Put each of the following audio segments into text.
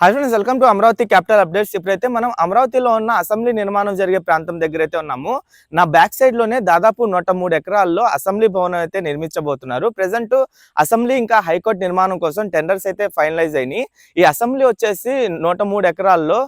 Hi friends welcome to Amaravati capital updates ఇప్పుడైతే మనం అమరావతిలో ఉన్న అసెంబ్లీ నిర్మాణం జరిగే ప్రాంతం దగ్గర అయితే ఉన్నాము. నా బ్యాక్ సైడ్లోనే దాదాపు నూట మూడు ఎకరాల్లో అసెంబ్లీ భవనం అయితే నిర్మించబోతున్నారు. ప్రెసెంట్ అసెంబ్లీ ఇంకా హైకోర్టు నిర్మాణం కోసం టెండర్స్ అయితే ఫైనలైజ్ అయినాయి. ఈ అసెంబ్లీ వచ్చేసి నూట మూడు ఎకరాల్లో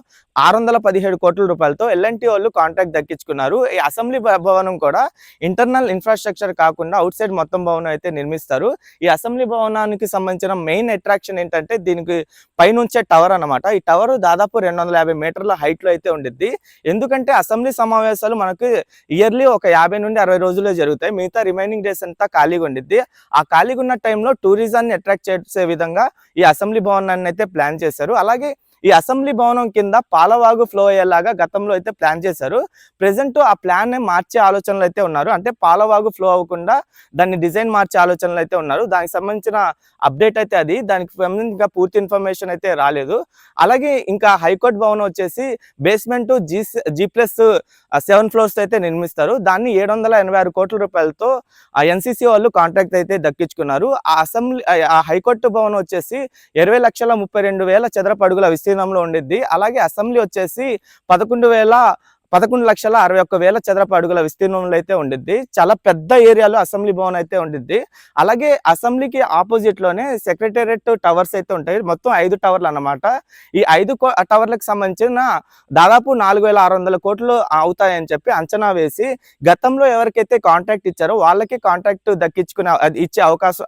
ఆరు వందల పదిహేడు కోట్ల రూపాయలతో ఎల్ఎన్టీ వాళ్ళు కాంట్రాక్ట్ దక్కించుకున్నారు. ఈ అసెంబ్లీ భవనం కూడా ఇంటర్నల్ ఇన్ఫ్రాస్ట్రక్చర్ కాకుండా అవుట్ సైడ్ మొత్తం భవనం అయితే నిర్మిస్తారు. ఈ అసెంబ్లీ భవనానికి సంబంధించిన మెయిన్ అట్రాక్షన్ ఏంటంటే దీనికి పైనుంచే టవర్ అన్నమాట. ఈ టవర్ దాదాపు రెండు వందల యాభై మీటర్ల హైట్లో అయితే ఉండిద్ది. ఎందుకంటే అసెంబ్లీ సమావేశాలు మనకు ఇయర్లీ ఒక యాభై నుండి అరవై రోజుల్లో జరుగుతాయి. మిగతా రిమైనింగ్ డేస్ అంతా ఖాళీగా ఉండిద్ది. ఆ ఖాళీగా ఉన్న టైంలో టూరిజాన్ని అట్రాక్ట్ చేసే విధంగా ఈ అసెంబ్లీ భవనాన్ని అయితే ప్లాన్ చేశారు. అలాగే ఈ అసెంబ్లీ భవనం కింద పాలవాగు ఫ్లో అయ్యేలాగా గతంలో అయితే ప్లాన్ చేశారు. ప్రెసెంట్ ఆ ప్లాన్ మార్చే ఆలోచనలు అయితే ఉన్నారు. అంటే పాలవాగు ఫ్లో అవ్వకుండా దాన్ని డిజైన్ మార్చే ఆలోచనలు అయితే ఉన్నారు. దానికి సంబంధించిన అప్డేట్ అయితే అది. దానికి ఇంకా పూర్తి ఇన్ఫర్మేషన్ అయితే రాలేదు. అలాగే ఇంకా హైకోర్టు భవనం వచ్చేసి basement G G plus seven floors అయితే నిర్మిస్తారు. దాన్ని ఏడు వందల ఎనభై ఆరు కోట్ల రూపాయలతో ఆ ఎన్సీసీ వాళ్ళు కాంట్రాక్ట్ అయితే దక్కించుకున్నారు. ఆ అసెంబ్లీ ఆ హైకోర్టు భవనం వచ్చేసి ఇరవై లక్షల ముప్పై రెండు వేల చదరపు అడుగుల విస్తీర్ణంలో ఉండిద్ది. అలాగే అసెంబ్లీ వచ్చేసి పదకొండు వేల పదకొండు లక్షల అరవై ఒక్క వేల చదరపు అడుగుల విస్తీర్ణంలో అయితే ఉండిద్ది. చాలా పెద్ద ఏరియాలో అసెంబ్లీ భవన్ అయితే ఉండిద్ది. అలాగే అసెంబ్లీకి ఆపోజిట్లోనే సెక్రటేరియట్ టవర్స్ అయితే ఉంటాయి. మొత్తం ఐదు టవర్లు అన్నమాట. ఈ ఐదు కో- టవర్లకు సంబంధించిన దాదాపు నాలుగు వేల ఆరు వందల కోట్లు అవుతాయని చెప్పి అంచనా వేసి గతంలో ఎవరికైతే కాంట్రాక్ట్ ఇచ్చారో వాళ్ళకి కాంట్రాక్ట్ దక్కించుకునే అది ఇచ్చే అవకాశం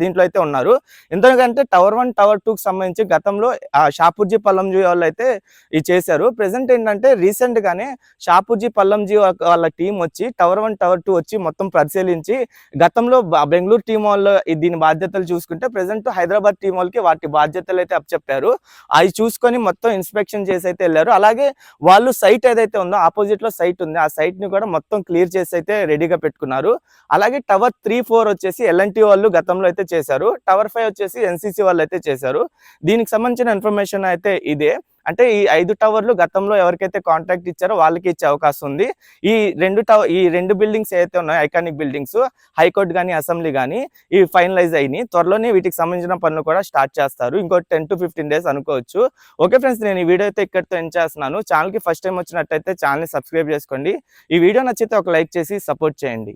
దీంట్లో అయితే ఉన్నారు. ఎందుకంటే టవర్ వన్ టవర్ టూకి సంబంధించి గతంలో ఆ షాపూర్జీ పల్లంజీ వాళ్ళు అయితే ఇది చేశారు. ప్రెసెంట్ ఏంటంటే రీసెంట్ గానే షాపూర్జీ పల్లంజీ వాళ్ళ టీం వచ్చి టవర్ వన్ టవర్ టూ వచ్చి మొత్తం పరిశీలించి గతంలో బెంగళూరు టీం వాళ్ళు దీని బాధ్యతలు చూసుకుంటే ప్రెసెంట్ హైదరాబాద్ టీం వాళ్ళకి వాటి బాధ్యతలు అయితే అప్పచెప్పారు. అవి చూసుకొని మొత్తం ఇన్స్పెక్షన్ చేసి అయితే వెళ్ళారు. అలాగే వాళ్ళు సైట్ ఏదైతే ఉందో ఆపోజిట్లో సైట్ ఉంది ఆ సైట్ని కూడా మొత్తం క్లియర్ చేసి అయితే రెడీగా పెట్టుకున్నారు. అలాగే టవర్ త్రీ ఫోర్ వచ్చేసి ఎల్ఎన్టీ వాళ్ళు గతంలో అయితే చేశారు. టవర్ ఫైవ్ వచ్చేసి ఎన్సీసీ వాళ్ళు అయితే చేశారు. దీనికి సంబంధించిన ఇన్ఫర్మేషన్ అయితే ఇదే. అంటే ఈ ఐదు టవర్లు గతంలో ఎవరికైతే కాంట్రాక్ట్ ఇచ్చారో వాళ్ళకి ఇచ్చే అవకాశం ఉంది. ఈ రెండు టవర్ ఈ రెండు బిల్డింగ్స్ ఏవైతే ఉన్నాయో ఐకానిక్ బిల్డింగ్స్ హైకోర్టు కానీ అసెంబ్లీ కానీ ఇవి ఫైనలైజ్ అయినాయి. త్వరలోనే వీటికి సంబంధించిన పనులు కూడా స్టార్ట్ చేస్తారు. ఇంకో టెన్ టు ఫిఫ్టీన్ డేస్ అనుకోవచ్చు. ఓకే ఫ్రెండ్స్ నేను ఈ వీడియో అయితే ఇక్కడితో ఎండ్ చేస్తున్నాను. ఛానల్కి ఫస్ట్ టైం వచ్చినట్టయితే ఛానల్ని సబ్స్క్రైబ్ చేసుకోండి. ఈ వీడియో నచ్చితే ఒక లైక్ చేసి సపోర్ట్ చేయండి.